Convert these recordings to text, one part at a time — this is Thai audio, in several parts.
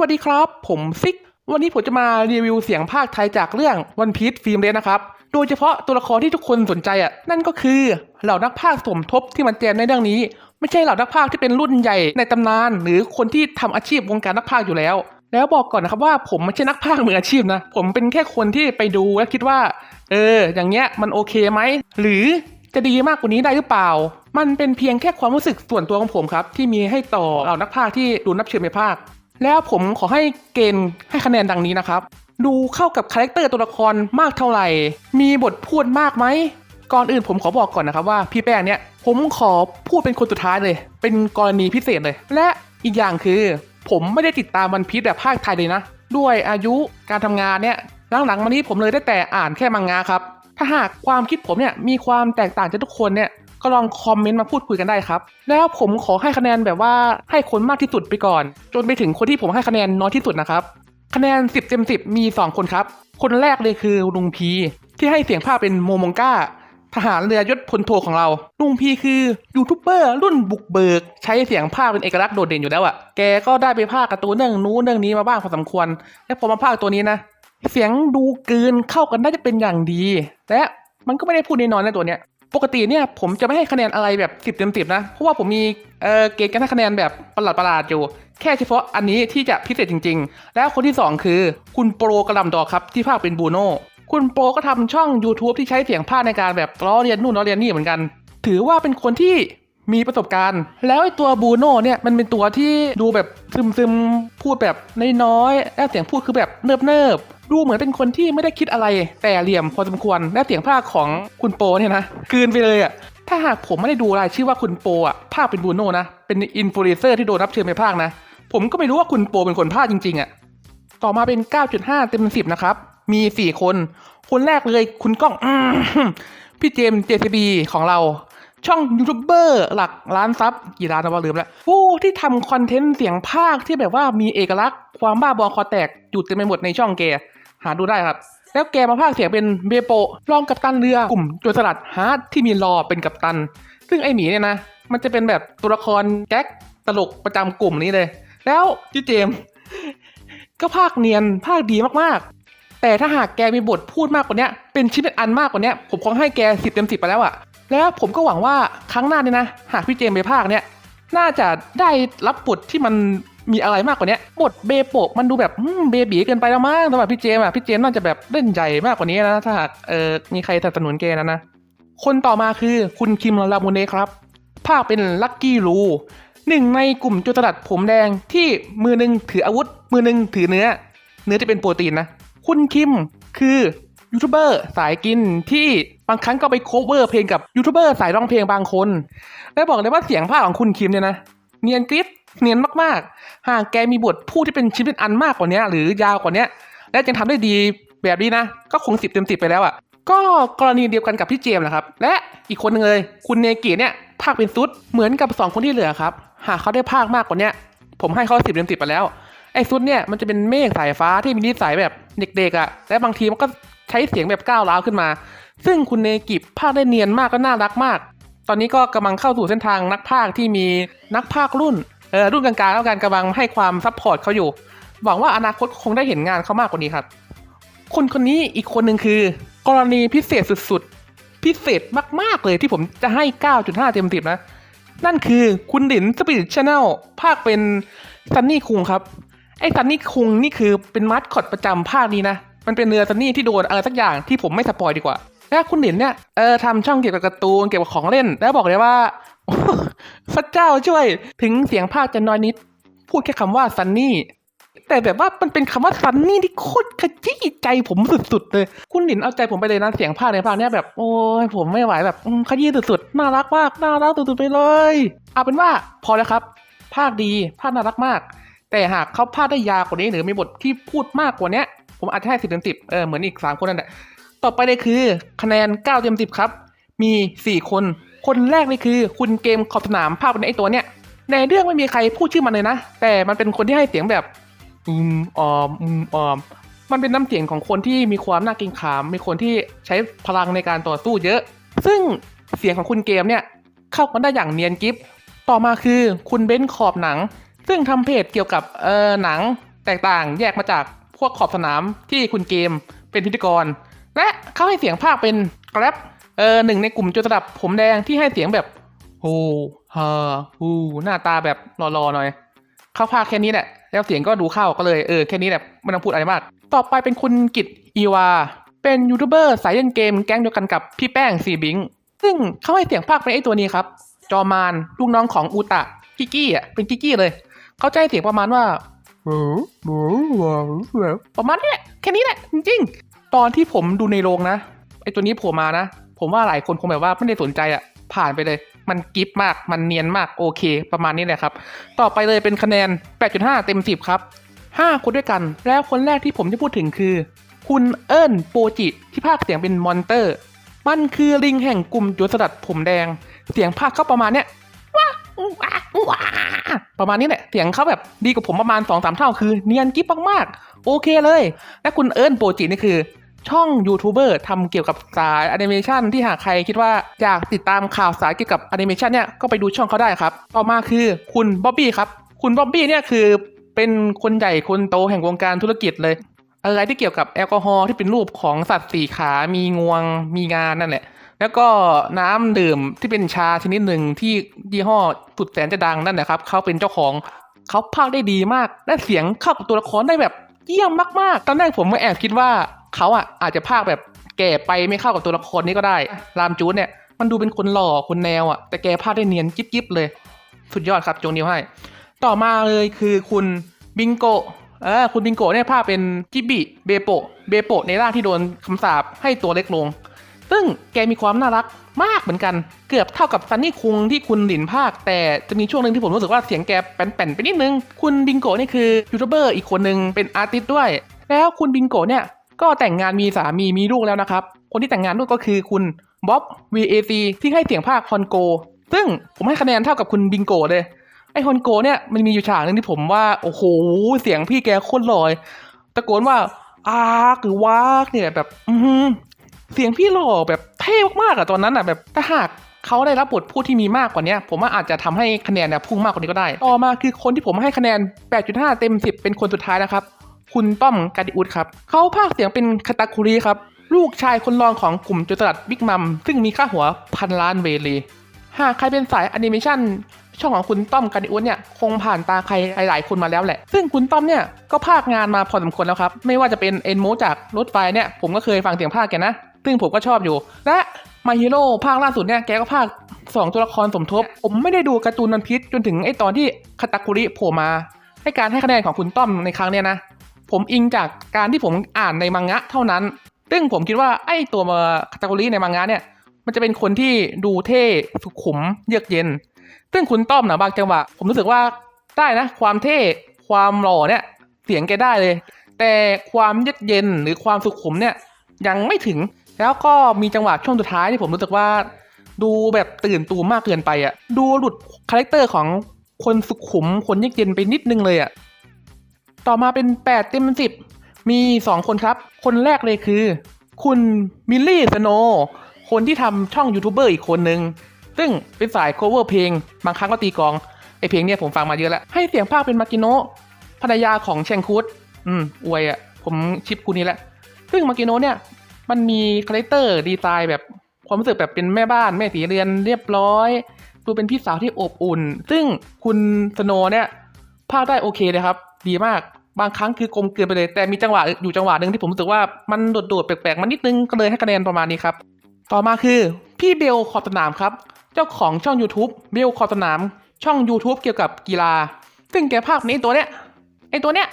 วัสดีครับ ผมซิก วันนี้ผมจะมารีวิวเสียงภาคไทยจากเรื่องวันพี e ฟิล์มเ e นะครับ โดยเฉพาะตัวละครที่ทุกคนสนใจอะ นั่นก็คือเหล่านักพากย์สมทบที่มันแจมในเรื่องนี้ ไม่ใช่เหล่านักพากย์ที่เป็นรุ่นใหญ่ในตำนาน หรือคนที่ทำอาชีพวงการนักพากย์อยู่แล้ว แล้วบอกก่อนนะครับว่าผมไม่ใช่นักพากย์มืออาชีพนะ ผมเป็นแค่คนที่ไปดูและคิดว่า เออ อย่างเงี้ยมันโอเคไหม หรือจะดีมากกว่านี้ได้หรือเปล่า มันเป็นเพียงแค่ความรู้สึกส่วนตัวของผมครับที่มีให้ต่อเหล่านักพากย์ที่ดูนับเชิญในภาค แล้วผมขอให้เกณฑ์ให้คะแนนดังนี้นะครับ ดูเข้ากับคาแรคเตอร์ตัวละครมากเท่าไหร่ มีบทพูดมากไหม ก่อนอื่นผมขอบอกก่อนนะครับว่าพี่แป้งเนี่ย ผมขอพูดเป็นคนสุดท้ายเลย เป็นกรณีพิเศษเลย และอีกอย่างคือ ผมไม่ได้ติดตามวันพีชแบบภาคไทยเลยนะ ด้วยอายุการทำงานเนี่ยหลังๆมานี้ผมเลยได้แต่อ่านแค่มังงะครับ ถ้าหากความคิดผมเนี่ยมีความแตกต่างจากทุกคนเนี่ย ก็ลองคอมเมนต์มาพูดคุยกันได้ครับ แล้วผมขอให้คะแนนแบบว่าให้คนมากที่สุดไปก่อน จนไปถึงคนที่ผมให้คะแนนน้อยที่สุดนะครับ คะแนน 10เต็ม10 มี 2 คนครับ คนแรกเลยคือลุงพี ที่ให้เสียงภาคเป็นโมมงก้า ทหารเรือยศพลโทของเรา ลุงพีคือยูทูบเบอร์รุ่นบุกเบิก ใช้เสียงภาคเป็นเอกลักษณ์โดดเด่นอยู่แล้วอะ่ะแกก็ได้ไปภาคการ์ตูนเรื่องนู้นเรื่องนี้มาบ้างพอสมควร และพอมาภาคตัวนี้นะเสียงดูเกินเข้ากันได้จะเป็นอย่างดีและมันก็ไม่ได้พูดน้อยๆนะตัวเนี้ย ปกติเนี่ยผมจะไม่ให้คะแนนอะไรแบบ10เต็ม10นะ เพราะว่าผมมีเออเกณฑ์การให้คะแนนแบบประหลาดประหลาดอยู่ แค่เฉพาะอันนี้ที่จะพิเศษจริง ๆ แล้วคนที่ 2 คือ คุณโปรกระลำดอกครับที่ภาคเป็นบูโน่คุณโปรก็ทำช่อง YouTube ที่ใช้เสียงภาคในการแบบล้อเรียนนู่นล้อเรียนนี่เหมือนกัน ถือว่าเป็นคนที่มีประสบการณ์ แล้วไอตัวบูโน่เนี่ยมันเป็นตัวที่ดูแบบซึมๆพูดแบบน้อยๆแล้วเสียงพูดคือแบบเนิบๆ ดูเหมือนเป็นคนที่ไม่ได้คิดอะไรแต่เหลี่ยมพอสมควรและเสียงภาคของคุณโปเนี่ยนะกืนไปเลยอะ่ะถ้าหากผมไม่ได้ดูรายชื่อว่าคุณโปอะภาคเป็นบูโน่นะ เป็นอินฟลูเอนเซอร์ที่โดนรับเชิญไปภาคนะ ผมก็ไม่รู้ว่าคุณโปเป็นคนภาคจริงๆอะ ต่อมาเป็น 9.5 เต็ม 10 นะครับ มี 4 คน คนแรกเลยคุณก้องอพี่เจมส์ JCB ของเรา ช่องยูทูบเบอร์หลักล้านซับกี่ล้านนะว่าลืมแล้ว ผู้ที่ทำคอนเทนต์เสียงภาคที่แบบว่ามีเอกลักษณ์ความบ้าบอคอแตกอยู่เต็มไปหมดในช่องแก หาดูได้ครับ แล้วแกมาภาคเสียงเป็นเบโปรองกัปตันเรือกลุ่มโจรสลัดฮาร์ดที่มีรอเป็นกัปตัน ซึ่งไอหมีเนี่ยนะ มันจะเป็นแบบตัวละครแก๊กตลกประจำกลุ่มนี้เลย แล้วพี่เจม ก็ภาคเนียนภาคดีมากๆ แต่ถ้าหากแกมีบทพูดมากกว่านี้เป็นชิ้นเป็นอันมากกว่านี้ผมคงให้แกสิบเต็มสิบไปแล้วอะแล้วผมก็หวังว่าครั้งหน้าเนี่ยนะ หากพี่เจมไปภาคเนี้ยน่าจะได้รับบทที่มัน มีอะไรมากกว่านี้บทเบโปะมันดูแบบเบบีเกินไปแล้วมั้งสำหรับพี่เจมอะพี่เจมน่าจะแบบเล่นใหญ่มากกว่านี้นะถ้าหากเออมีใครสนับสนุนแกนะนะคนต่อมาคือคุณคิมลามูเนครับ ภาคเป็นลักกี้รูหนึ่งในกลุ่มโจรสลัดผมแดงที่มือหนึ่งถืออาวุธ มือหนึ่งถือเนื้อ เนื้อที่เป็นโปรตีนนะ คุณคิมคือยูทูบเบอร์สายกินที่บางครั้งก็ไปโคเวอร์เพลงกับยูทูบเบอร์สายร้องเพลงบางคนและบอกเลยว่าเสียงภาคของคุณคิมเนี่ยนะ เนียนกริบ เนียนมากๆ หากแกมีบทพูดที่เป็นชิ้นเป็นอันมากกว่านี้หรือยาวกว่านี้และยังทำได้ดีแบบนี้นะ ก็คงสิบเต็มสิบไปแล้วอะ่ะ ก็กรณีเดียวกันกับพี่เจมส์นะครับ และอีกคนหนึงเลย คุณเนกิเนี่ยภาคเป็นซุดเหมือนกับสองคนที่เหลือครับ หากเขาได้ภาคมากกว่านี้ผมให้เขาสิบเต็มสิบไปแล้วไอ้ซุดเนี่ยมันจะเป็นเมฆสายฟ้าที่มีนิสัยแบบเด็กๆอะ่ะและบางทีมันก็ใช้เสียงแบบก้าวร้าวขึ้นมา ซึ่งคุณเนกิภาคได้เนียนมากก็น่ารักมาก ตอนนี้ก็กำลังเข้าสู่เส้นทางนักภาคที่มีนักภาครุ่น ออรุ่นกลางๆแล้วกันกำลังให้ความซัพพอร์ตเขาอยู่ หวังว่าอนาคตคงได้เห็นงานเขามากกว่านี้ครับ คนคนนี้อีกคนหนึ่งคือ กรณีพิเศษสุดๆ พิเศษมากๆเลยที่ผมจะให้ 9.5 เต็ม10นะ นั่นคือคุณหลินสปิริตชาแนลภาคเป็นซันนี่คุงครับ ไอ้ซันนี่คุงนี่คือเป็นมัดคอดประจำภาคนี้นะ มันเป็นเรือซันนี่ที่โดนอะไรสักอย่างที่ผมไม่สปอยดีกว่า แล้วคุณหลินเนี่ยเออทำช่องเกี่ยวกับการ์ตูนเกี่ยวกับของเล่น แล้วบอกเลยว่าพระเจ้าช่วยถึงเสียงภาคจะน้อยนิด พูดแค่คำว่าซันนี่แต่แบบว่ามันเป็นคำว่าซันนี่ที่โคตรขยี้ใจผมสุดๆเลย คุณหลินเอาใจผมไปเลยนะเสียงภาคในภาคเนี้ยแบบโอ้ยผมไม่ไหวแบบขยี้สุดๆน่ารักมากน่ารักสุดๆไปเลยเอาเป็นว่าพอแล้วครับ ภาคดีภาคน่ารักมาก แต่หากเขาภาคได้ยาวกว่านี้หรือมีบทที่พูดมากกว่าเนี้ยผมอาจจะให้สิบเต็มสิบเออเหมือนอีกสามคนนั่นแหละ ต่อไปเลยคือคะแนนเก้าเต็มสิบครับ มีสี่คน คนแรกเลยคือ คุณเกมขอบสนามภาคเป็นไอตัวเนี้ย ในเรื่องไม่มีใครพูดชื่อมันเลยนะ แต่มันเป็นคนที่ให้เสียงแบบอืมออมอืมออม มันเป็นน้ำเสียงของคนที่มีความน่าเกรงขาม มีคนที่ใช้พลังในการต่อสู้เยอะ ซึ่งเสียงของคุณเกมเนี่ยเข้ากันได้อย่างเนียนกิฟต่อมาคือคุณเบนซ์ขอบหนัง ซึ่งทำเพจเกี่ยวกับเออหนังแตกต่างแยกมาจากพวกขอบสนามที่คุณเกมเป็นพิธีกร และเขาให้เสียงภาคเป็นแกร็บเออหนึ่งในกลุ่มโจรสลัดผมแดงที่ให้เสียงแบบโฮฮาฮูหน้าตาแบบรอๆหน่อย เขาพากแค่นี้แหละ แล้วเสียงก็ดูเข้าก็เลยเออแค่นี้แหละไม่ต้องพูดอะไรมาก ต่อไปเป็นคุณกิตอีวา เป็นยูทูบเบอร์สายเล่นเกมแก๊งเดียวกันกับพี่แป้งซีบิง ซึ่งเขาให้เสียงภาคเป็นไอ้ตัวนี้ครับ จอมานลูกน้องของอูตะกิกี้อะเป็นกิกี้เลย เขาให้เสียงประมาณว่าประมาณนี้แหละแค่นี้แหละจริง ตอนที่ผมดูในโรงนะไอตัวนี้ผล่มานะ ผมว่าหลายคนคงแบบว่าไม่ได้สนใจอะผ่านไปเลย มันกิฟมากมันเนียนมากโอเค ประมาณนี้แหละครับ ต่อไปเลยเป็นคะแนน 8.5 เต็ม 10 ครับ 5 คนด้วยกัน แล้วคนแรกที่ผมจะพูดถึงคือ คุณเอิญโปจิที่ภาคเสียงเป็นมอนเตอร์ มันคือลิงแห่งกลุ่มโจรสลัดผมแดง เสียงภาคเขาประมาณเนี้ยว้าว้าประมาณนี้แหละเสียงเขาแบบดีกว่าผมประมาณ2อสเท่าคือเนียนกิ๊บมากๆโอเคเลย และคุณเอิญโปจินี่คือ ช่องยูทูบเบอร์ทำเกี่ยวกับสายแอนิเมชันที่หากใครคิดว่าอยากติดตามข่าวสารเกี่ยวกับแอนิเมชันเนี่ยก็ไปดูช่องเขาได้ครับ ต่อมาคือคุณบ๊อบบี้ครับ คุณบ๊อบบี้เนี่ยคือเป็นคนใหญ่คนโตแห่งวงการธุรกิจเลย อะไรที่เกี่ยวกับแอลกอฮอล์ที่เป็นรูปของสัตว์สี่ขา มีงวง มีงานนั่นแหละ แล้วก็น้ำดื่มที่เป็นชาชนิดหนึ่งที่ยี่ห้อสุดแสนจะดังนั่นแหละครับ เขาเป็นเจ้าของ เขาพากได้ดีมาก และเสียงเข้ากับตัวละครได้แบบ เยี่ยมมากๆ ตอนแรกผมก็แอบคิดว่าเขาอะอาจจะภาคแบบแก่ไปไม่เข้ากับตัวละครนี้ก็ได้ รามจูนเนี่ย มันดูเป็นคนหล่อคนแนวอะ แต่แกภาคได้เนียนกิ๊บๆเลย สุดยอดครับจงนิ้วให้ ต่อมาเลยคือคุณบิงโกเออคุณบิงโกเนี่ยภาคเป็นจิบิเบโปเบโปในร่างที่โดนคำสาปให้ตัวเล็กลง ซึ่งแกมีความน่ารักมากเหมือนกัน เกือบเท่ากับซันนี่คุงที่คุณหลินภาค แต่จะมีช่วงหนึ่งที่ผมรู้สึกว่าเสียงแกแป่นๆไปนิดนึง คุณบิงโกนี่คือยูทูบเบอร์อีกคนหนึ่งเป็นอาร์ติสต์ด้วย แล้วคุณบิงโกเนี่ยก็แต่งงานมีสามีมีลูกแล้วนะครับ คนที่แต่งงานด้วยก็คือคุณบ๊อบ VAC ที่ให้เสียงภาคคอนโก ซึ่งผมให้คะแนนเท่ากับคุณบิงโกเลย ไอคอนโกเนี่ยมันมีอยู่ฉากหนึ่งที่ผมว่าโอ้โหเสียงพี่แกโคตรลอย ตะโกนว่าอาร์กหรือวากเนี่ยแบบ อื เสียงพี่หล่อแบบเท่มากๆอะตอนนั้นอะแบบถ้าหากเขาได้รับบทพูดที่มีมากกว่านี้ผมว่าอาจจะทำให้คะแนนเนี่ยพุ่งมากกว่านี้ก็ได้ ต่อมาคือคนที่ผมให้คะแนน 8.5 เต็ม 10 เป็นคนสุดท้ายนะครับ คุณต้อมกาดิอุสครับ เขาพากย์เสียงเป็นคาตาคุริครับ ลูกชายคนรองของกลุ่มโจรสลัดบิ๊กมัม ซึ่งมีค่าหัวพันล้านเวลี หากใครเป็นสายแอนิเมชันช่องของคุณต้อมกันดิอุสเนี่ยคงผ่านตาใครหลายๆคนมาแล้วแหละ ซึ่งคุณต้อมเนี่ยก็พากย์งานมาพอสมควรแล้วครับ ไม่ว่าจะเป็นเอ็นโมจากรถไฟเนี่ยผมก็เคยฟังเสียงพากย์แกนะ ซึ่งผมก็ชอบอยู่ และมาฮิโร่ภาคล่าสุดเนี่ยแกก็พากย์สองตัวละครสมทบ ผมไม่ได้ดูการ์ตูนนันพิษจนถึงไอตอนที่คาตาคุริโผล่มาให้การให้คะแนนของคุณต้อมในครั้งเนี้ยนะ ผมอิงจากการที่ผมอ่านในมังงะเท่านั้น ซึ่งผมคิดว่าไอตัวมาคาตาคุริในมังงะเนี่ยมันจะเป็นคนที่ดูเท่สุขุมเยือกเย็น ซึ่งคุณต้อมนะบางจังหวะ ผมรู้สึกว่าได้นะ ความเท่ความหล่อเนี่ยเสียงแกได้เลย แต่ความเยือกเย็นหรือความสุขุมเนี่ยยังไม่ถึง แล้วก็มีจังหวะช่วงสุดท้ายที่ผมรู้สึกว่า ดูแบบตื่นตูมมากเกินไปอะ่ะ ดูหลุดคาแรคเตอร์ของคนสุขุมคนเยือกเย็นไปนิดนึงเลยอะ่ะ ต่อมาเป็น 8 เต็มสิบมี2คนครับ คนแรกเลยคือ คุณมิลลี่สโนคนที่ทำช่องยูทูบเบอร์อีกคนนึง ซึ่งเป็นสาย cover เพลง บางครั้งก็ตีกอง ไอเพลงเนี่ยผมฟังมาเยอะแล้ว ให้เสียงภาคเป็นมากิโนะภรรยาของเชงคุดอืมอวยอะ่ะ ผมชิปคุณนี้แหละ ซึ่งมากิโนะเนี่ย มันมีคาแรคเตอร์ดีไซน์แบบความรู้สึกแบบเป็นแม่บ้านแม่สีเรือนเรียบร้อย ดูเป็นพี่สาวที่อบอุ่น ซึ่งคุณสโนเนี่ยภาคได้โอเคเลยครับ ดีมากบางครั้งคือกลมเกลืนไปเลย แต่มีจังหวะอยู่จังหวะหนึ่งที่ผมรู้สึกว่ามันโดดๆแปลกๆมันนิดนึงก็เลยให้คะแนนประมาณนี้ครับ ต่อมาคือพี่เบลขอบสนามครับ เจ้าของช่อง YouTube เบลขอบสนาม ช่อง YouTube เกี่ยวกับกีฬา ซึ่งแกภาคในตัวเนี้ยไอตัวเนี้ย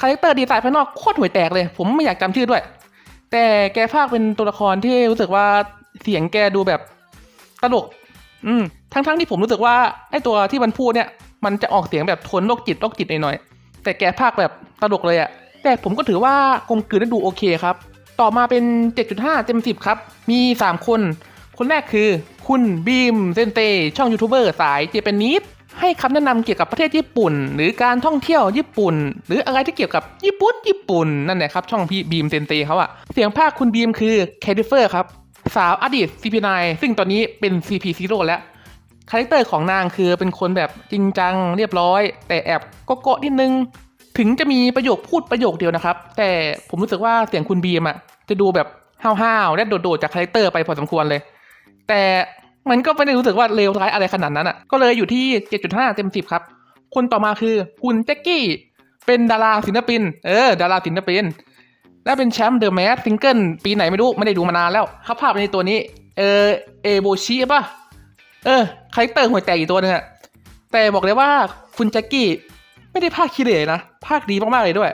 คาแรคเตอร์ดีไซน์ภายนอกโคตรห่วยแตกเลย ผมไม่อยากจำชื่อด้วย แต่แกภาคเป็นตัวละครที่รู้สึกว่าเสียงแกดูแบบตลก อืม ทั้งๆที่ผมรู้สึกว่าไอตัวที่มันพูดเนี่ย มันจะออกเสียงแบบทนโรคจิตโรคจิตหน่อยๆ แต่แกภาคแบบตลกเลยอะแต่ผมก็ถือว่ากลมกลืนและดูโอเคครับ ต่อมาเป็น 7.5 เต็ม 10 ครับ มี 3 คน คนแรกคือ คุณบีมเซนเตช่องยูทูบเบอร์สายเจแปนนิส ให้คำแนะนำเกี่ยวกับประเทศญี่ปุ่น หรือการท่องเที่ยวญี่ปุ่น หรืออะไรที่เกี่ยวกับญี่ปุ่นญี่ปุ่นนั่นแหละครับช่องพี่บีมเซนเตเขาอะเสียงภาคคุณบีมคือแคดิเฟอร์ครับสาวอดีต CP9 ซึ่งตอนนี้เป็น CP0 แล้วคาแรคเตอร์ของนางคือเป็นคนแบบจริงจังเรียบร้อย แต่แอบโกโก้นิดนึง ถึงจะมีประโยคพูดประโยคเดียวนะครับ แต่ผมรู้สึกว่าเสียงคุณบีมอะจะดูแบบห้าวๆและโดดๆจากคาแรคเตอร์ไปพอสมควรเลย แต่ มันก็ไม่ได้รู้สึกว่าเลวร้ายอะไรขนาดนั้นอะ ก็เลยอยู่ที่ 7.5 เต็ม 10 ครับ คนต่อมาคือคุณแจ็คกี้ เป็นดาราศิลปิน เออ ดาราศิลปิน และเป็นแชมป์เดอะแมสซิงเกิลปีไหนไม่รู้ ไม่ได้ดูมานานแล้วเขาภาพในตัวนี้ เออ เอโบชิป่ะ เออคาแรคเตอร์หัวแตกอีกตัวหนึงอะแต่บอกเลยว่าคุณแจ็คกี้ไม่ได้ภาคขี้เหร่นะ ภาคดีมากๆเลยด้วย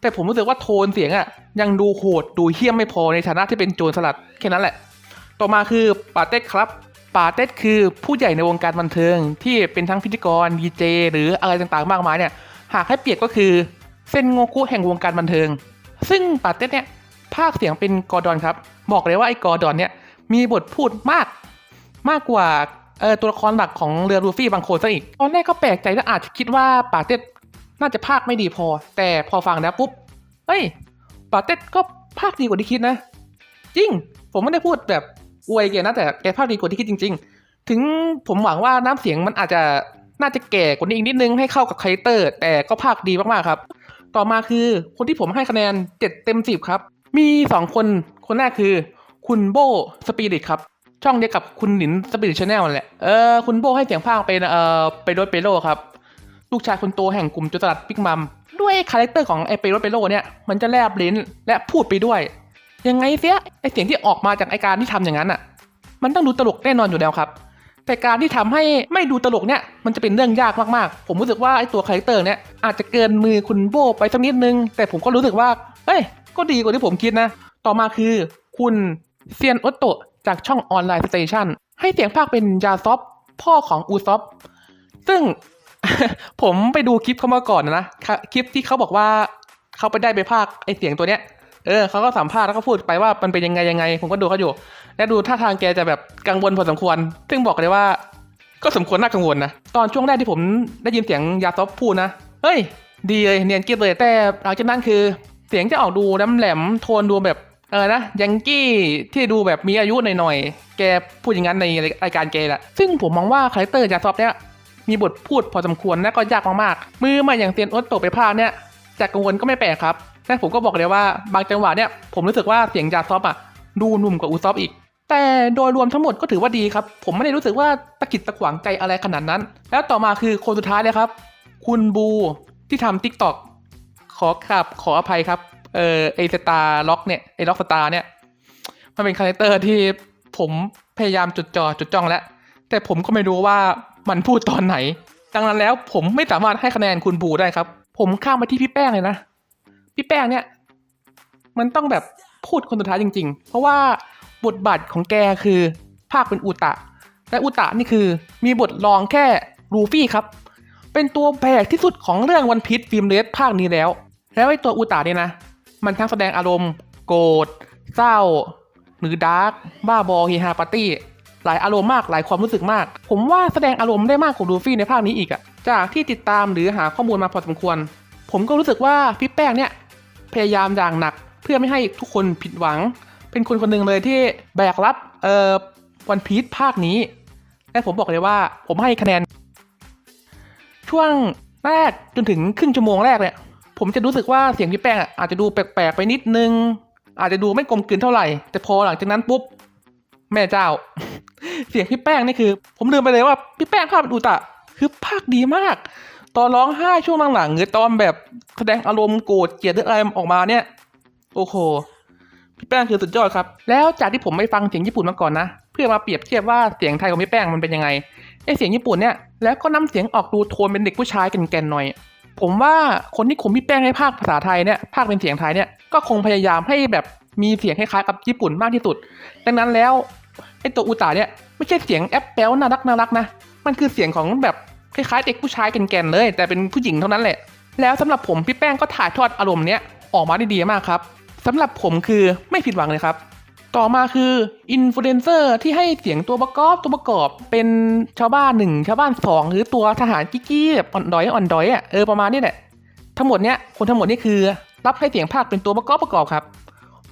แต่ผมรู้สึกว่าโทนเสียงอะยังดูโหดดูเหี้ยมไม่พอในฐานะที่เป็นโจรสลัดแค่นั้นแหละ ต่อมาคือปาเต็ดครับ ปาเต็ดคือผู้ใหญ่ในวงการบันเทิงที่เป็นทั้งพิธีกรดีเจหรืออะไรต่างๆมากมายเนี่ยหากให้เปรียบก็คือเส้นโงคุแห่งวงการบันเทิง ซึ่งปาเต็ดเนี่ยภาคเสียงเป็นกอร์ดอนครับ บอกเลยว่าไอ้กอร์ดอนเนี่ยมีบทพูดมากมากกว่าเออตัวละครหลักของเรือลูฟี่บางคนซะอีก ตอนแรกก็แปลกใจและอาจจะคิดว่าปาเต็ดน่าจะภาคไม่ดีพอ แต่พอฟังแล้วปุ๊บเฮ้ยปาเต็ดก็ภาคดีกว่าที่คิดนะ จริง ผมไม่ได้พูดแบบ อวยแกนะแต่แกภาคดีกว่าที่คิดจริง ๆ ถึงผมหวังว่าน้ำเสียงมันอาจจะน่าจะแก่กว่านี้อีกนิดนึงให้เข้ากับคาแรคเตอร์ แต่ก็ภาคดีมากๆครับ ต่อมาคือคนที่ผมให้คะแนน7เต็ม10ครับ มีสองคนคนแรกคือ คุณโบสปิริตครับ ช่องเดียวกับคุณหนินสปิริตชาแนลแหละเออคุณโบให้เสียงภาคเป็นเออเปโรเปโลครับ ลูกชายคนโตแห่งกลุ่มจรสลัดพิกมัมด้วยคาแรคเตอร์ของไอเปโรเปโลเนี่ยมันจะแลบลิ้นและพูดไปด้วย ยังไงเสียไอเสียงที่ออกมาจากไอการที่ทำอย่างนั้นอะ มันต้องดูตลกแน่นอนอยู่แล้วครับ แต่การที่ทำให้ไม่ดูตลกเนี่ยมันจะเป็นเรื่องยากมากๆ ผมรู้สึกว่าไอตัวคาแรคเตอร์เนี่ยอาจจะเกินมือคุณโบไปสักนิดนึง แต่ผมก็รู้สึกว่าเอ้ยก็ดีกว่าที่ผมคิดนะ ต่อมาคือ คุณเซียนอตโตะจากช่องออนไลน์สเตชันให้เสียงภาคเป็นยาซอฟพ่อของอูซอฟซึ่งผมไปดูคลิปเขามาก่อนนะ คลิปที่เขาบอกว่าเขาไปได้ไปภาคไอเสียงตัวเนี้ย เออเขาก็สัมภาษณ์แล้วก็พูดไปว่ามันเป็นยังไงยังไง ผมก็ดูเขาอยู่ และดูท่าทางแกจะแบบกังวลพอสมควร ซึ่งบอกเลยว่า ก็สมควรน่ากังวลนะ ตอนช่วงแรกที่ผมได้ยินเสียงยาซอฟพูดนะ เฮ้ย ดีเลยเนียนกิ๊บเลย แต่หลังจากนั้นคือ เสียงจะออกดูน้ำแหลมโทนดูแบบเออนะยังกี้ที่ดูแบบมีอายุหน่อยๆ แกพูดอย่างนั้นในรายการแกแหละซึ่งผมมองว่าคาแรคเตอร์ยาซอฟเนี่ยมีบทพูดพอสมควรและก็ยากมากๆ มือใหมาอย่างเซียนอตโตะไปภาคเนี่ยจากกังวลก็ไม่แปลกครับ แต่ผมก็บอกเลยว่าบางจังหวะเนี่ยผมรู้สึกว่าเสียงยาซอฟอะดูนุ่มกว่าอูซอฟอีก แต่โดยรวมทั้งหมดก็ถือว่าดีครับ ผมไม่ได้รู้สึกว่าตะกิดตะขวางใจอะไรขนาดนั้น แล้วต่อมาคือคนสุดท้ายเลยครับ คุณบูที่ทำทิกตอกขอขับขออภัยครับ เออไอสตาร์ล็อกเนี่ยไอล็อกสตาร์เนี่ยมันเป็นคาแรคเตอร์ที่ผมพยายามจดจ่อจดจ้องแล้ว แต่ผมก็ไม่รู้ว่ามันพูดตอนไหน ดังนั้นแล้วผมไม่สามารถให้คะแนนคุณบูได้ครับ ผมข้ามไปที่พี่แป้งเลยนะ พี่แป้งเนี่ย มันต้องแบบพูดคนสุดท้ายจริง ๆ เพราะว่าบทบาทของแกคือภาคเป็นอุตะ และอุตะนี่คือมีบทรองแค่ลูฟี่ครับ เป็นตัวแบกที่สุดของเรื่องวันพีชฟิล์มเลสภาคนี้แล้ว แล้วไอ้ตัวอุตะเนี่ยนะ มันทั้งแสดงอารมณ์ โกรธเศร้า หรือดาร์กบ้าบอเฮฮาปาร์ตี้หลายอารมณ์มากหลายความรู้สึกมาก ผมว่าแสดงอารมณ์ได้มากกว่าลูฟี่ในภาคนี้อีกอะจากที่ติดตามหรือหาข้อมูลมาพอสมควร ผมก็รู้สึกว่าพี่แป้งเนี่ย พยายามอย่างหนัก เพื่อไม่ให้ทุกคนผิดหวัง เป็นคนคนหนึ่งเลยที่แบกรับเอ่อวันพีชภาคนี้ และผมบอกเลยว่าผมให้คะแนน ช่วงแรกจนถึงครึ่งชั่วโมงแรกเนี่ย ผมจะรู้สึกว่าเสียงพี่แป้งอาจจะดูแปลกๆไปนิดนึง อาจจะดูไม่กลมกลืนเท่าไหร่ แต่พอหลังจากนั้นปุ๊บแม่เจ้า เสียงพี่แป้งนี่คือ ผมลืมไปเลยว่าพี่แป้งภาคเป็นอุตะคือภาคดีมาก ตอนร้องไห้ช่วงหลังๆหรือตอนแบบแสดงอารมณ์โกรธเกลียดหรืออะไรออกมาเนี่ย โอ้โหพี่แป้งคือสุดยอดครับ แล้วจากที่ผมไม่ฟังเสียงญี่ปุ่นมาก่อนนะ เพื่อมาเปรียบเทียบว่าเสียงไทยของพี่แป้งมันเป็นยังไงไอเสียงญี่ปุ่นเนี่ยแล้วก็น้ำเสียงออกดูโทนเป็นเด็กผู้ชายแก่นๆหน่อย ผมว่าคนที่คุมพี่แป้งให้ภาคภาษาไทยเนี่ยภาคเป็นเสียงไทยเนี่ยก็คงพยายามให้แบบมีเสียงคล้ายๆกับญี่ปุ่นมากที่สุด ดังนั้นแล้วไอตัวอุตาเนี่ยไม่ใช่เสียงแอปเปิลน่ารักน่ารักนะมันคือเสียงของแบบ คล้ายๆเด็กผู้ชายแก่นๆเลย แต่เป็นผู้หญิงเท่านั้นแหละ แล้วสำหรับผมพี่แป้งก็ถ่ายทอดอารมณ์เนี้ยออกมาได้ดีมากครับสำหรับผมคือไม่ผิดหวังเลยครับ ต่อมาคืออินฟลูเอนเซอร์ที่ให้เสียงตัวประกอบตัวประกอบ เป็นชาวบ้านหนึ่งชาวบ้านสองหรือตัวทหารกิ๊กๆแบบอ่อนดอยอ่อนดอยอะเออประมาณนี้แหละทั้งหมดเนี้ยคนทั้งหมดนี่คือ รับให้เสียงภาคเป็นตัวประกอบประกอบครับ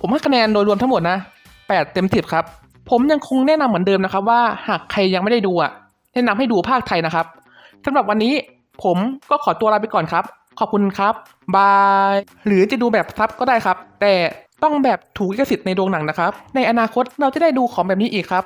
ผมให้คะแนนโดยรวมทั้งหมดนะ 8 เต็ม 10 ครับ ผมยังคงแนะนำเหมือนเดิมนะครับว่าหากใครยังไม่ได้ดูอะแนะนำให้ดูภาคไทยนะครับ สำหรับวันนี้ผมก็ขอตัวลาไปก่อนครับ ขอบคุณครับ บาย หรือจะดูแบบซับก็ได้ครับ แต่ต้องแบบถูกลิขสิทธิ์ในโรงหนังนะครับ ในอนาคตเราจะได้ดูของแบบนี้อีกครับ